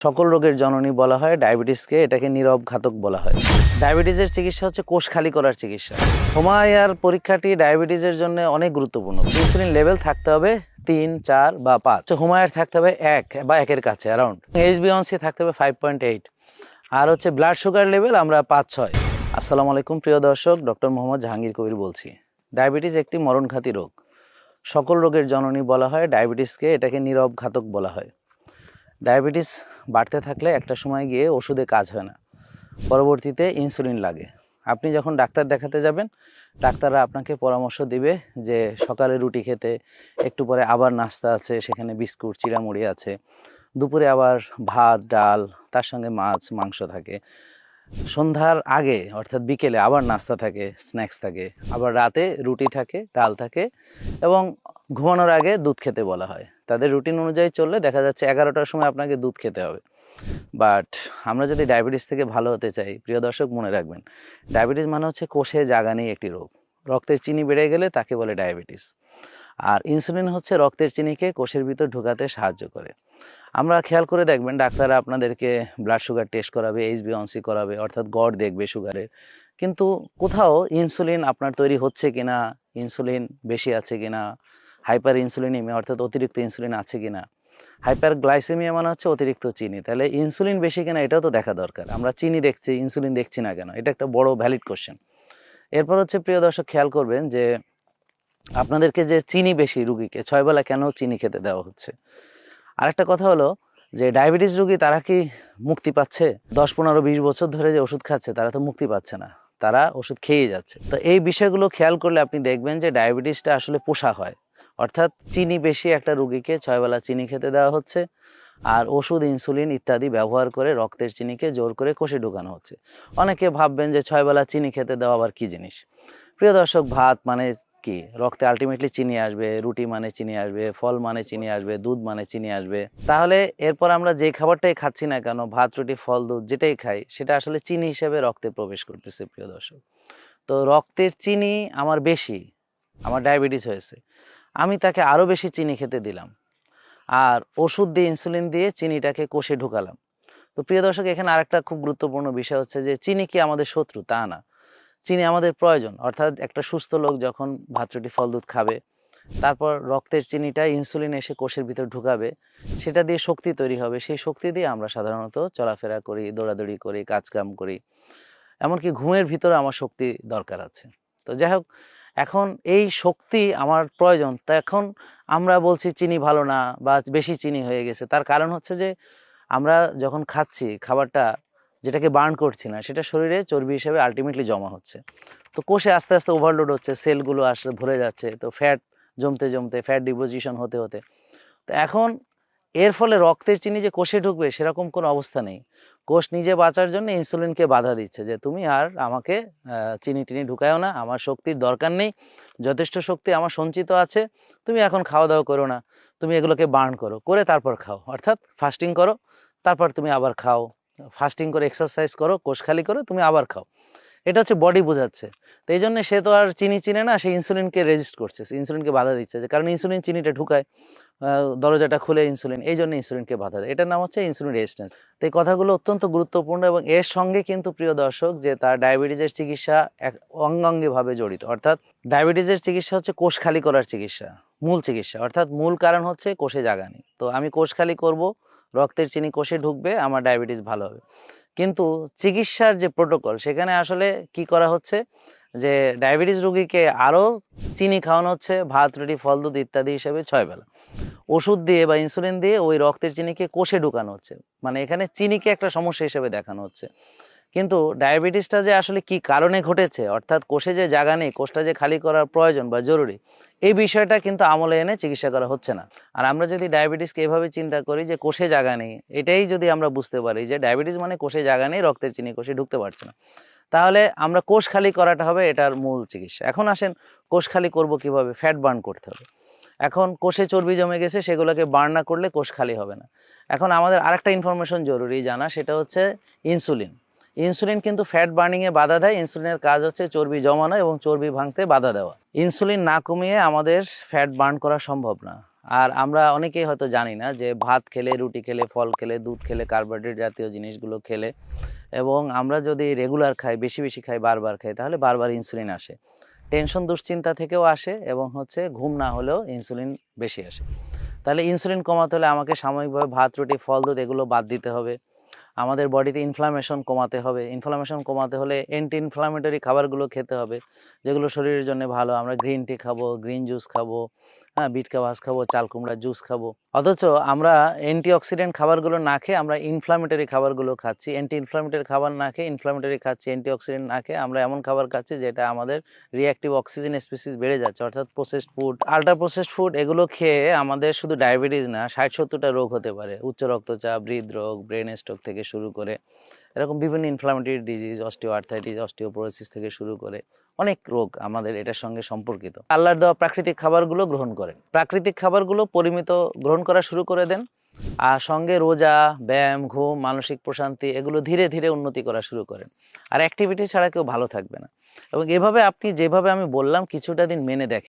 সকল রোগের জননী বলা হয়, ডায়াবেটিসকে এটাকে নীরব ঘাতক বলা হয়। ডায়াবেটিসের চিকিৎসা হচ্ছে কোষ খালি করার চিকিৎসা। হোমায়ার পরীক্ষাটি ডায়াবেটিসের জন্য অনেক গুরুত্বপূর্ণ। ইনসুলিন লেভেল থাকতে হবে তিন, চার বা পাঁচ। হোমায়ার থাকতে হবে এক বা একের কাছে অ্যারাউন্ড এইচবিওয়ানসি থাকতে হবে ফাইভ পয়েন্ট এইট আর হচ্ছে ব্লাড সুগার লেভেল আমরা পাঁচ, ছয়। আসসালামু আলাইকুম, প্রিয় দর্শক, ডক্টর মোহাম্মদ জাহাঙ্গীর কবির বলছি। ডায়াবেটিস একটি মরণঘাতী রোগ। সকল রোগের জননী বলা হয়, ডায়াবেটিসকে এটাকে নীরব ঘাতক বলা হয়। ডায়াবেটিস বাড়তে থাকলে একটা সময় গিয়ে ওষুধে কাজ হয় না। পরবর্তীতে ইনসুলিন লাগে। আপনি যখন ডাক্তার দেখাতে যাবেন, ডাক্তাররা আপনাকে পরামর্শ দিবে যে সকালে রুটি খেতে, একটু পরে আবার নাস্তা আছে, সেখানে বিস্কুট, চিড়ামুড়ি আছে, দুপুরে আবার ভাত, ডাল, তার সঙ্গে মাছ, মাংস থাকে। সন্ধ্যার আগে, অর্থাৎ বিকেলে আবার নাস্তা থাকে, স্ন্যাক্স থাকে, আবার রাতে রুটি থাকে, ডাল থাকে এবং ঘুমানোর আগে দুধ খেতে বলা হয়। তাদের রুটিন অনুযায়ী চললে দেখা যাচ্ছে এগারোটার সময় আপনাকে দুধ খেতে হবে। বাট আমরা যদি ডায়াবেটিস থেকে ভালো হতে চাই, প্রিয় দর্শক, মনে রাখবেন, ডায়াবেটিস মানে হচ্ছে কোষে জাগানেই একটি রোগ। রক্তের চিনি বেড়ে গেলে তাকে বলে ডায়াবেটিস। আর ইনসুলিন হচ্ছে রক্তের চিনিকে কোষের ভিতর ঢোকাতে সাহায্য করে। আমরা খেয়াল করে দেখবেন, ডাক্তাররা আপনাদেরকে ব্লাড সুগার টেস্ট করাবে এইচবিওয়ানসি করাবে, অর্থাৎ গড় দেখবে সুগারের কিন্তু কোথাও ইনসুলিন আপনার তৈরি হচ্ছে কিনা, ইনসুলিন বেশি আছে কিনা হাইপার ইনসুলিনিমিয়া অর্থাৎ অতিরিক্ত ইনসুলিন আছে কিনা? হাইপার গ্লাইসেমিয়া মানে হচ্ছে অতিরিক্ত চিনি। তাহলে ইনসুলিন বেশি কিনা এটাও তো দেখা দরকার। আমরা চিনি দেখছি, ইনসুলিন দেখছি না কেন? এটা একটা বড় ভ্যালিড কোশ্চেন এরপর হচ্ছে, প্রিয় দর্শক, খেয়াল করবেন যে আপনাদেরকে যে চিনি বেশি রুগীকে ছয়বেলা কেন চিনি খেতে দেওয়া হচ্ছে? আরেকটা কথা হলো যে, ডায়াবেটিস রুগী তারা কি মুক্তি পাচ্ছে? দশ, পনেরো, বিশ বছর ধরে যে ওষুধ খাচ্ছে, তারা তো মুক্তি পাচ্ছে না। তারা ওষুধ খেয়েই যাচ্ছে। তো এই বিষয়গুলো খেয়াল করলে আপনি দেখবেন যে, ডায়াবেটিসটা আসলে পোষা হয়। অর্থাৎ চিনি বেশি একটা রুগীকে ছয়বেলা চিনি খেতে দেওয়া হচ্ছে, আর ওষুধ, ইনসুলিন ইত্যাদি ব্যবহার করে রক্তের চিনিকে জোর করে কষে ঢুকানো হচ্ছে। অনেকে ভাববেন যে ছয়বেলা চিনি খেতে দেওয়া আবার কী জিনিস? প্রিয় দর্শক, ভাত মানে কি? রক্তে আলটিমেটলি চিনি আসবে, রুটি মানে চিনি আসবে, ফল মানে চিনি আসবে, দুধ মানে চিনি আসবে। তাহলে এরপর আমরা যে খাবারটাই খাচ্ছি না কেন, ভাত, রুটি, ফল, দুধ, যেটাই খাই, সেটা আসলে চিনি হিসেবে রক্তে প্রবেশ করতেছে, প্রিয় দর্শক। তো রক্তের চিনি আমার বেশি, আমার ডায়াবেটিস হয়েছে। আমি তাকে আরও বেশি চিনি খেতে দিলাম। আর ওষুধ দিয়ে ইনসুলিন দিয়ে চিনিটাকে কষে ঢুকালাম। তো প্রিয় দর্শক, এখানে আরেকটা খুব গুরুত্বপূর্ণ বিষয় হচ্ছে যে, চিনি কি আমাদের শত্রু? তা না। চিনি আমাদের প্রয়োজন। অর্থাৎ একটা সুস্থ লোক যখন ভাত রুটি ফল দুধ খাবে, তারপর রক্তের চিনিটা ইনসুলিন এসে কোষের ভিতর ঢুকাবে, সেটা দিয়ে শক্তি তৈরি হবে। সেই শক্তি দিয়ে আমরা সাধারণত চলাফেরা করি, দৌড়াদৌড়ি করি, কাজকাম করি। এমনকি ঘুমের ভিতরে আমার শক্তি দরকার আছে। তো যাই হোক এখন এই শক্তি আমার প্রয়োজন। তা এখন আমরা বলছি চিনি ভালো না বা বেশি চিনি হয়ে গেছে। তার কারণ হচ্ছে যে, আমরা যখন খাচ্ছি খাবারটা যেটাকে বার্ন করছি না, সেটা শরীরে চর্বি হিসেবে আলটিমেটলি জমা হচ্ছে। তো কোষে আস্তে আস্তে ওভারলোড হচ্ছে সেলগুলো আসলে ভরে যাচ্ছে, তো ফ্যাট জমতে জমতে ফ্যাট ডিপোজিশন হতে হতে। তো এখন এর ফলে রক্তের চিনি যে কোষে ঢুকবে সেরকম কোনো অবস্থা নেই। কোষ নিজে বাঁচার জন্য ইনসুলিনকে বাধা দিচ্ছে যে, তুমি আর আমাকে চিনি টিনি ঢুকায়ও না, আমার শক্তির দরকার নেই, যথেষ্ট শক্তি আমার সঞ্চিত আছে, তুমি এখন খাওয়া দাওয়া করো না, তুমি এগুলোকে বার্ন করো। করে তারপর খাও। অর্থাৎ ফাস্টিং করো, তারপর তুমি আবার খাও। ফাস্টিং করে এক্সারসাইজ করো, কোষ খালি করো, তুমি আবার খাও। এটা হচ্ছে বডি বোঝাচ্ছে। তো এই জন্য সে তো আর চিনি চিনে না, সে ইনসুলিনকে রেজিস্ট করছে, ইনসুলিনকে বাধা দিচ্ছে যে, কারণ ইনসুলিন চিনিটা ঢুকায়। দরজাটা খুলে ইনসুলিন এই জন্য ইনসুলিনকে বাধা দেয়। এটার নাম হচ্ছে ইনসুলিন রেজিস্ট্যান্স তো এই কথাগুলো অত্যন্ত গুরুত্বপূর্ণ এবং এর সঙ্গে কিন্তু প্রিয় দর্শক যে তার ডায়াবেটিসের চিকিৎসা এক অঙ্গাঙ্গিভাবে জড়িত। অর্থাৎ ডায়াবেটিসের চিকিৎসা হচ্ছে কোষ খালি করার চিকিৎসা, মূল চিকিৎসা। অর্থাৎ মূল কারণ হচ্ছে কোষে জাগানি তো আমি কোষ খালি করব, রক্তের চিনি কোষে ঢুকবে, আমার ডায়াবেটিস ভালো হবে। কিন্তু চিকিৎসার যে প্রোটোকল সেখানে আসলে কি করা হচ্ছে? যে ডায়াবেটিস রোগীকে আরও চিনি খাওয়ানো হচ্ছে, ভাত, রুটি, ফল, দুধ ইত্যাদি হিসেবে ছয় বেলা। ওষুধ দিয়ে বা ইনসুলিন দিয়ে ওই রক্তের চিনিকে কোষে ঢুকানো হচ্ছে। মানে এখানে চিনিকে একটা সমস্যা হিসেবে দেখানো হচ্ছে। কিন্তু ডায়াবেটিসটা যে আসলে কি কারণে ঘটেছে, অর্থাৎ কোষে যে জায়গা নেই, কোষটা যে খালি করার প্রয়োজন বা জরুরি, এই বিষয়টা কিন্তু আমলে এনে চিকিৎসা করা হচ্ছে না। আর আমরা যদি ডায়াবেটিসকে এভাবে চিন্তা করি যে কোষে জায়গা নেই, এটাই যদি আমরা বুঝতে পারি যে ডায়াবেটিস মানে কোষে জায়গা নেই, রক্তের চিনি কোষে ঢুকতে পারছে না। তাহলে আমরা কোষ খালি করাটা হবে এটার মূল চিকিৎসা। এখন আসেন কোষ খালি করব কীভাবে? ফ্যাট বার্ন করতে হবে। এখন কোষে চর্বি জমে গেছে, সেগুলোকে বার্ন না করলে কোষ খালি হবে না। এখন আমাদের আরেকটা ইনফরমেশন জরুরি জানা, সেটা হচ্ছে ইনসুলিন ইনসুলিন কিন্তু ফ্যাট বার্নিংয়ে বাধা দেয় ইনসুলিনের কাজ হচ্ছে চর্বি জমানো এবং চর্বি ভাঙতে বাধা দেওয়া। ইনসুলিন না কমিয়ে আমাদের ফ্যাট বার্ন করা সম্ভব না। আর আমরা অনেকেই হয়তো জানি না যে ভাত খেলে, রুটি খেলে, ফল খেলে, দুধ খেলে কার্বোহাইড্রেট জাতীয় জিনিসগুলো খেলে। এবং আমরা যদি রেগুলার খাই, বেশি বেশি খাই, বারবার খাই, তাহলে বারবার ইনসুলিন আসে। টেনশন দুশ্চিন্তা থেকেও আসে এবং হচ্ছে ঘুম না হলেও ইনসুলিন বেশি আসে। তাহলে ইনসুলিন কমাতে হলে আমাকে সাময়িকভাবে ভাত, রুটি, ফল, দুধ এগুলো বাদ দিতে হবে। আমাদের বডিতে ইনফ্লামেশন কমাতে হবে। ইনফ্লামেশন কমাতে হলে অ্যান্টি ইনফ্লামেটরি খাবারগুলো খেতে হবে, যেগুলো শরীরের জন্য ভালো। আমরা গ্রিন টি খাব গ্রিন জুস খাব হ্যাঁ বিট কাবাস খাব, চাল কুমড়া, জুস খাব। অথচ আমরা অ্যান্টি অক্সিডেন্ট খাবারগুলো না খেয়ে আমরা ইনফ্লামেটরি খাবারগুলো খাচ্ছি। অ্যান্টি ইনফ্লামেটরি খাবার না খেয়ে ইনফ্লামেটরি খাচ্ছি অ্যান্টি অক্সিডেন্ট না খেয়ে আমরা এমন খাবার খাচ্ছি যেটা আমাদের রিঅ্যাক্টিভ অক্সিজেন স্পেসিস বেড়ে যাচ্ছে। অর্থাৎ processed food ultra processed food এগুলো খেয়ে আমাদের শুধু ডায়াবেটিস না, ষাট সত্তরটা রোগ হতে পারে। উচ্চ রক্তচাপ, হৃদরোগ ব্রেন স্ট্রোক থেকে শুরু করে, এরকম বিভিন্ন inflammatory disease osteoarthritis osteoporosis থেকে শুরু করে। অনেক রোগ আমাদের এটার সঙ্গে সম্পর্কিত। আল্লাহর দেওয়া প্রাকৃতিক খাবারগুলো গ্রহণ করেন। প্রাকৃতিক খাবারগুলো পরিমিত গ্রহণ করা শুরু করে দেন, আর সঙ্গে রোজা, ব্যায়াম, ঘুম, মানসিক প্রশান্তি এগুলো ধীরে ধীরে উন্নতি করা শুরু করেন। আর অ্যাক্টিভিটি ছাড়া কেউ ভালো থাকবে না। এবং এভাবে আপনি যেভাবে আমি বললাম, কিছুটা দিন মেনে দেখেন।